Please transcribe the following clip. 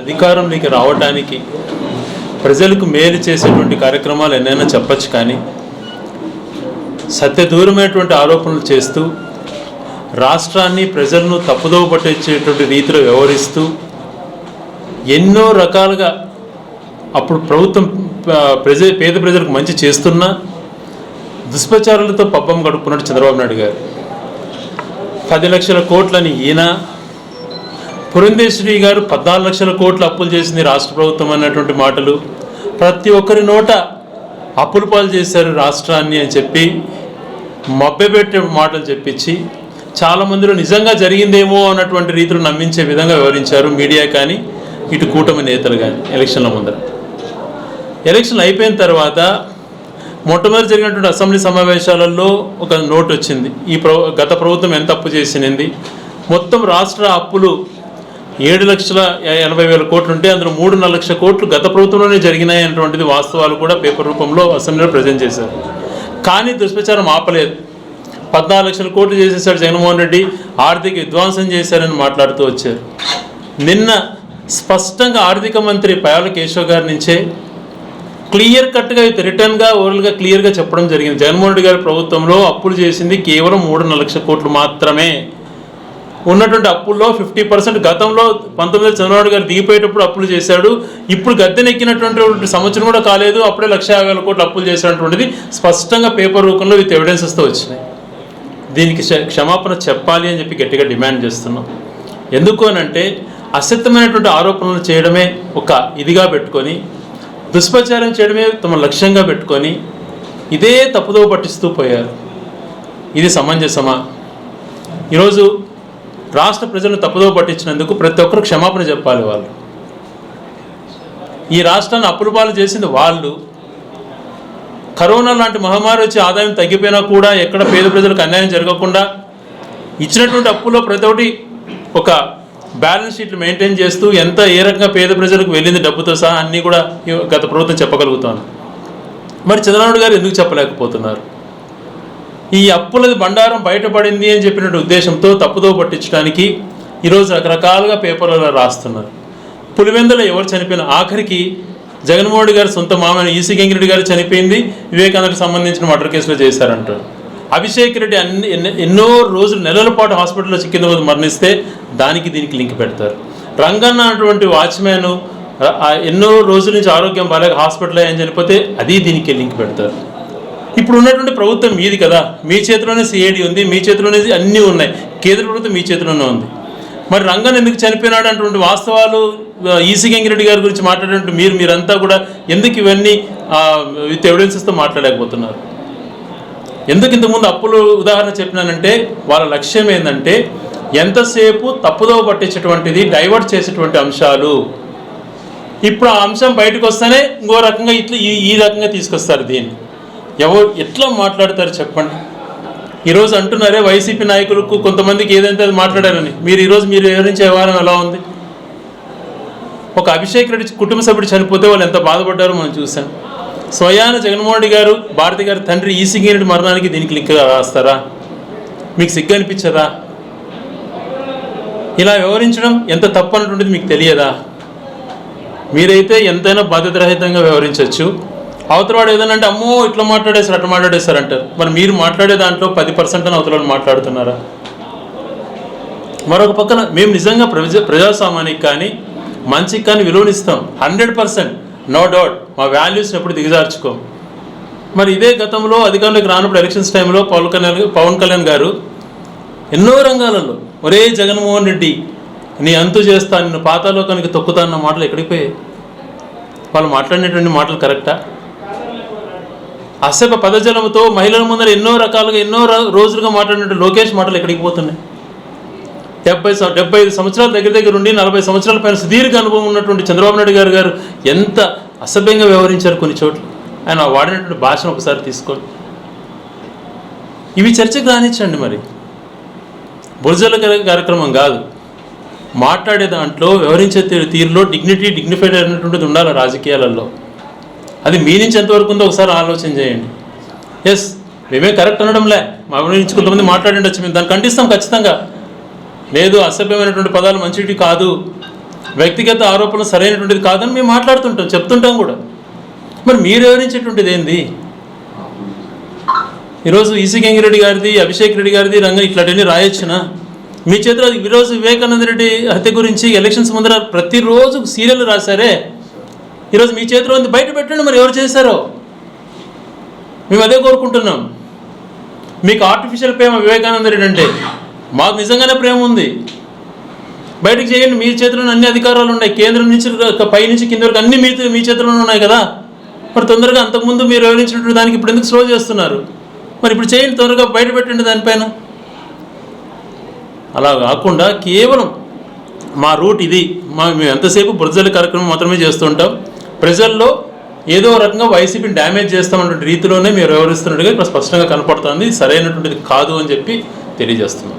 అధికారంలోకి రావడానికి ప్రజలకు మేలు చేసేటువంటి కార్యక్రమాలు ఎన్నైనా చెప్పచ్చు కానీ సత్యదూరమైనటువంటి ఆరోపణలు చేస్తూ రాష్ట్రాన్ని ప్రజలను తప్పుదోవ పట్టించేటువంటి రీతిలో వ్యవహరిస్తూ ఎన్నో రకాలుగా అప్పుడు ప్రభుత్వం ప్రజ పేద ప్రజలకు మంచి చేస్తున్నా దుష్ప్రచారాలతో పబ్బం గడుపుకున్నాడు చంద్రబాబు నాయుడు గారు. పది లక్షల కోట్లని ఈయన పురంధేశ్వరి గారు పద్నాలుగు లక్షల కోట్లు అప్పులు చేసింది రాష్ట్ర ప్రభుత్వం అన్నటువంటి మాటలు. ప్రతి ఒక్కరి నోట అప్పులు పాలు చేశారు రాష్ట్రాన్ని అని చెప్పి మభ్యపెట్టే మాటలు చెప్పించి చాలా మందిలో నిజంగా జరిగిందేమో అన్నటువంటి రీతిలో నమ్మించే విధంగా వివరించారు మీడియా కానీ ఇటు కూటమి నేతలు కానీ ఎలక్షన్ల ముందర. ఎలక్షన్లు అయిపోయిన తర్వాత మొట్టమొదటి జరిగినటువంటి అసెంబ్లీ సమావేశాలలో ఒక నోట్ వచ్చింది. ఈ ప్ర గత ప్రభుత్వం ఎంత అప్పు చేసినది మొత్తం రాష్ట్ర అప్పులు ఏడు లక్షల ఎనభై వేల కోట్లు ఉంటే అందులో మూడున్నర లక్షల కోట్లు గత ప్రభుత్వంలోనే జరిగినాయి అనేటువంటిది వాస్తవాలు కూడా పేపర్ రూపంలో అసెంబ్లీలో ప్రజెంట్ చేశారు. కానీ దుష్ప్రచారం ఆపలేదు. పద్నాలుగు లక్షల కోట్లు చేసేసాడు జగన్మోహన్ రెడ్డి ఆర్థిక విధ్వంసం చేశారని మాట్లాడుతూ వచ్చారు. నిన్న స్పష్టంగా ఆర్థిక మంత్రి పయాల కేశవ్ గారి నుంచే క్లియర్ కట్గా అయితే రిటర్న్గా ఓరల్గా క్లియర్గా చెప్పడం జరిగింది. జగన్మోహన్ రెడ్డి గారి ప్రభుత్వంలో అప్పులు చేసింది కేవలం మూడున్నర లక్షల కోట్లు మాత్రమే. ఉన్నటువంటి అప్పుల్లో ఫిఫ్టీ పర్సెంట్ గతంలో పంతొమ్మిది చంద్రబాబు గారు దిగిపోయేటప్పుడు అప్పులు చేశాడు. ఇప్పుడు గద్దెనెక్కినటువంటి సంవత్సరం కూడా కాలేదు. అప్పుడే లక్ష యాభై వేల కోట్లు అప్పులు చేసినటువంటిది స్పష్టంగా పేపర్ రూపంలో విత్ ఎవిడెన్సెస్తో వచ్చినాయి. దీనికి క్షమాపణ చెప్పాలి అని చెప్పి గట్టిగా డిమాండ్ చేస్తున్నాం. ఎందుకు అని అంటే అసత్యమైనటువంటి ఆరోపణలు చేయడమే ఒక ఇదిగా పెట్టుకొని దుష్ప్రచారం చేయడమే తమ లక్ష్యంగా పెట్టుకొని ఇదే తప్పుదో పట్టిస్తూ పోయారు. ఇది సమంజసమా? ఈరోజు రాష్ట్ర ప్రజలను తప్పుదో పట్టించినందుకు ప్రతి ఒక్కరు క్షమాపణ చెప్పాలి వాళ్ళు. ఈ రాష్ట్రాన్ని అప్పులపాలు చేసింది వాళ్ళు. కరోనా లాంటి మహమ్మారి వచ్చి ఆదాయం తగ్గిపోయినా కూడా ఎక్కడ పేద ప్రజలకు అన్యాయం జరగకుండా ఇచ్చినటువంటి అప్పులో ప్రతి ఒక్కటి ఒక బ్యాలెన్స్ షీట్లు మెయింటైన్ చేస్తూ ఎంత ఏ రకంగా పేద ప్రజలకు వెళ్ళింది డబ్బుతో సహా అన్నీ కూడా గత ప్రభుత్వం చెప్పగలుగుతాను మరి చంద్రబాబు గారు ఎందుకు చెప్పలేకపోతున్నారు? ఈ అప్పులది బండారం బయటపడింది అని చెప్పినట్టు ఉద్దేశంతో తప్పుదో పట్టించడానికి ఈరోజు రకరకాలుగా పేపర్లలో రాస్తున్నారు. పులివెందులో ఎవరు చనిపోయిన ఆఖరికి జగన్మోహన్ గారి సొంత మామని ఈసీ గంగిరెడ్డి గారు చనిపోయింది వివేకానందకు సంబంధించిన మర్డర్ కేసులో చేశారంటారు. అభిషేక్ రెడ్డి అన్ని ఎన్నో- ఎన్నో రోజులు నెలల పాటు హాస్పిటల్లో చిక్కిన రోజు మరణిస్తే దానికి దీనికి లింక్ పెడతారు. రంగన్న అటువంటి వాచ్మ్యాన్ ఎన్నో రోజుల నుంచి ఆరోగ్యం బాగాలేక హాస్పిటల్ అయ్యని చనిపోతే అది దీనికి లింక్ పెడతారు. ఇప్పుడు ఉన్నటువంటి ప్రభుత్వం మీది కదా. మీ చేతిలోనే సిఐడి ఉంది మీ చేతిలోనే అన్నీ ఉన్నాయి. కేంద్ర ప్రభుత్వం మీ చేతిలోనే ఉంది. మరి రంగన్ ఎందుకు చనిపోయినాడు అటువంటి వాస్తవాలు ఆ, ఈసీ గంగిరెడ్డి గారి గురించి మాట్లాడినట్టు మీరు మీరంతా కూడా ఎందుకు ఇవన్నీ విత్ ఎవిడెన్సెస్తో మాట్లాడలేకపోతున్నారు? ఎందుకు ఇంతకుముందు అప్పులు ఉదాహరణ చెప్పినానంటే వాళ్ళ లక్ష్యం ఏంటంటే ఎంతసేపు తప్పుదోవ పట్టించేటువంటిది డైవర్ట్ చేసేటువంటి అంశాలు. ఇప్పుడు ఆ అంశం బయటకు వస్తేనే ఇంకో రకంగా ఇట్లా ఈ ఈ రకంగా తీసుకొస్తారు దీన్ని. ఎవరు ఎట్లా మాట్లాడతారు చెప్పండి? ఈరోజు అంటున్నారే వైసీపీ నాయకులకు కొంతమందికి ఏదైతే అది మాట్లాడారని. మీరు ఈరోజు మీరు వివరించే వ్యవహారం ఎలా ఉంది? ఒక అభిషేక్ రెడ్డి కుటుంబ సభ్యుడు చనిపోతే వాళ్ళు ఎంత బాధపడ్డారో మనం చూసాం. స్వయాన జగన్మోహన్ రెడ్డి గారు భారతి గారి తండ్రి ఈ సింగిరెడ్డి మరణానికి దీనికి లింక్ రాస్తారా? మీకు సిగ్గు అనిపించదా? ఇలా వివరించడం ఎంత తప్పు అన్నటువంటిది మీకు తెలియదా? మీరైతే ఎంతైనా బాధ్యతరహితంగా వ్యవహరించవచ్చు. అవతలవాడు ఏదైనా అంటే అమ్మో ఇట్లా మాట్లాడేసారు అట్లా మాట్లాడేశారు అంటారు. మరి మీరు మాట్లాడే దాంట్లో పది పర్సెంట్ అని అవతల మాట్లాడుతున్నారా? మరొక పక్కన మేము నిజంగా ప్రజ ప్రజాస్వామ్యానికి కానీ మంచికి కానీ విలువనిస్తాం హండ్రెడ్ పర్సెంట్. No doubt. మా వాల్యూస్ని ఎప్పుడు దిగజార్చుకోం. మరి ఇదే గతంలో అధికారంలోకి రానప్పుడు ఎలక్షన్స్ టైంలో పవన్ కళ్యాణ్ పవన్ కళ్యాణ్ గారు ఎన్నో రంగాలలో ఒరే జగన్మోహన్ రెడ్డి నీ అంతు చేస్తా నిన్ను పాతాలోకానికి తొక్కుతా అన్న మాటలు ఎక్కడికి పోయాయి? వాళ్ళు మాట్లాడినటువంటి మాటలు కరెక్టా? అసభ పదజలముతో మహిళల ముందర ఎన్నో రకాలుగా ఎన్నో రోజులుగా మాట్లాడినట్టు లోకేష్ మాటలు ఎక్కడికి పోతున్నాయి? డెబ్బై డెబ్బై ఐదు సంవత్సరాల దగ్గర దగ్గర ఉండి నలభై సంవత్సరాల పైన సుదీర్ఘ అనుభవం ఉన్నటువంటి చంద్రబాబు నాయుడు గారు గారు ఎంత అసభ్యంగా వ్యవహరించారు కొన్ని చోట్ల? ఆయన వాడినటువంటి భాషను ఒకసారి తీసుకోండి. ఇవి చర్చకు రానిచ్చండి మరి. బురజల కార్యక్రమం కాదు. మాట్లాడే దాంట్లో వ్యవహరించే తీరులో డిగ్నిటీ డిగ్నిఫైడ్ అయినటువంటిది ఉండాలి రాజకీయాలలో. అది మీ నుంచి ఎంతవరకు ఉందో ఒకసారి ఆలోచన చేయండి. ఎస్ మేమే కరెక్ట్ అనడంలే. మా గురించి కొంతమంది మాట్లాడిండొచ్చు మేము దాన్ని ఖండిస్తాం ఖచ్చితంగా. లేదు అసభ్యమైనటువంటి పదాలు మంచివి కాదు. వ్యక్తిగత ఆరోపణలు సరైనటువంటిది కాదని మేము మాట్లాడుతుంటాం చెప్తుంటాం కూడా. మరి మీరు వివరించేటువంటిది ఏంది? ఈరోజు ఈసీ గంగిరెడ్డి గారిది అభిషేక్ రెడ్డి గారిది రంగం ఇట్లాంటివన్నీ రాయొచ్చునా? మీ చేతిలో ఈరోజు వివేకానంద రెడ్డి హత్య గురించి ఎలక్షన్స్ ముందర ప్రతిరోజు సీరియల్ రాశారే. ఈరోజు మీ చేతిలో ఉంది బయట పెట్టండి మరి ఎవరు చేశారో. మేము అదే కోరుకుంటున్నాం. మీకు ఆర్టిఫిషియల్ ప్రేమ వివేకానంద రెడ్డి అంటే మాకు నిజంగానే ప్రేమ ఉంది. బయటకు చేయండి మీ చేతిలో అన్ని అధికారాలు ఉన్నాయి. కేంద్రం నుంచి పై నుంచి కింద వరకు అన్ని మీ మీ చేతిలోనే ఉన్నాయి కదా. మరి తొందరగా అంతకుముందు మీరు వివరించినటువంటి దానికి ఇప్పుడు ఎందుకు స్లో చేస్తున్నారు? మరి ఇప్పుడు చేయండి తొందరగా బయట పెట్టండి దానిపైన. అలా కాకుండా కేవలం మా రూట్ ఇది. మా మేము ఎంతసేపు బురజల కార్యక్రమం మాత్రమే చేస్తుంటాం ప్రజల్లో ఏదో రకంగా వైసీపీని డ్యామేజ్ చేస్తామన్నటువంటి రీతిలోనే మీరు వ్యవహరిస్తున్నట్టుగా ఇక్కడ స్పష్టంగా కనపడుతుంది. సరైనటువంటిది కాదు అని చెప్పి తెలియజేస్తున్నాం